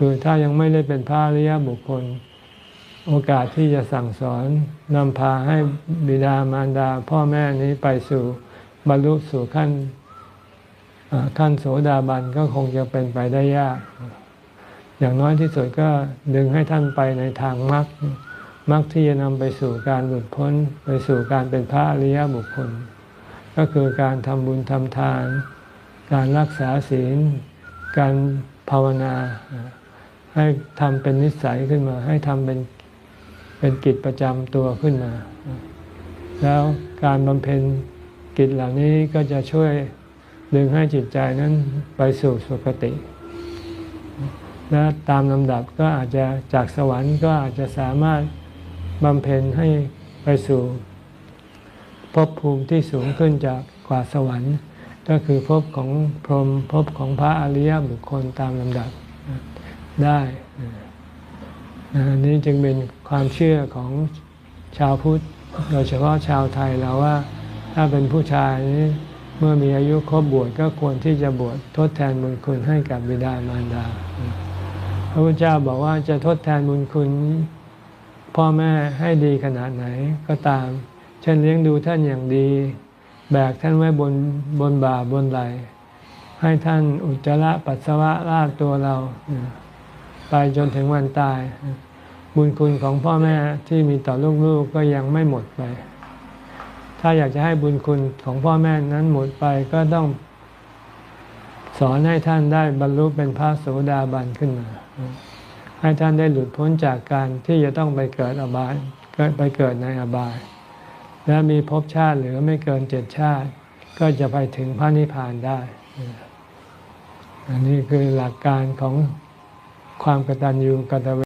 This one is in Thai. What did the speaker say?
คือถ้ายังไม่ได้เป็นพระอริยบุคคล โอกาสที่จะสั่งสอนนำพาให้บิดามารดา พ่อแม่นี้ไปสู่บรรลุสู่ขั้นขั้นโสดาบันก็คงจะเป็นไปได้ยาก อย่างน้อยที่สุดก็ดึงให้ท่านไปในทางมรรคมรรคที่จะนำไปสู่การหลุดพ้น ไปสู่การเป็นพระอริยบุคคล ก็คือการทำบุญทำทาน การรักษาศีล การภาวนา ให้ทำเป็นนิสัยขึ้นมา ให้ทำเป็นเป็นกิจประจำตัวขึ้นมา แล้วการบำเพ็ญกิจเหล่านี้ก็จะช่วยดึงให้จิตใจนั้นไปสู่สุคติ และตามลำดับก็อาจจะจากสวรรค์ก็อาจจะสามารถบำเพ็ญให้ไปสู่ภพภูมิที่สูงขึ้นจากกว่าสวรรค์ ก็คือภพของพรหมภพของพระอริยบุคคลตามลำดับ ได้อันนี้จึงเป็นความเชื่อของชาวพุทธโดยเฉพาะชาวไทยเราว่า ถ้าเป็นผู้ชายนี้เมื่อมีอายุครบบวชก็ควรที่จะบวชทดแทนบุญคุณให้กับบิดามารดา พระพุทธเจ้าบอกว่าจะทดแทนบุญคุณ พ่อแม่ให้ดีขนาดไหนก็ตาม เช่นเลี้ยงดูท่านอย่างดี แบกท่านไว้บนบนบ่าบนไหลให้ท่านอุจจาระปัสสาวะลาดตัวเรา ไปจนถึงวันตาย บุญคุณของพ่อแม่ที่มีต่อลูกๆก็ยังไม่หมดไป ถ้าอยากจะให้บุญคุณของพ่อแม่นั้นหมดไปก็ต้องสอนให้ท่านได้บรรลุเป็นพระโสดาบันขึ้นมา ให้ท่านได้หลุดพ้นจากการที่จะต้องไปเกิดอบายเกิดไปเกิดในอบาย และมีภพชาติเหลือไม่เกินเจ็ดชาติ ก็จะไปถึงพระนิพพานได้ อันนี้คือหลักการของ ความกตัญญูกตเว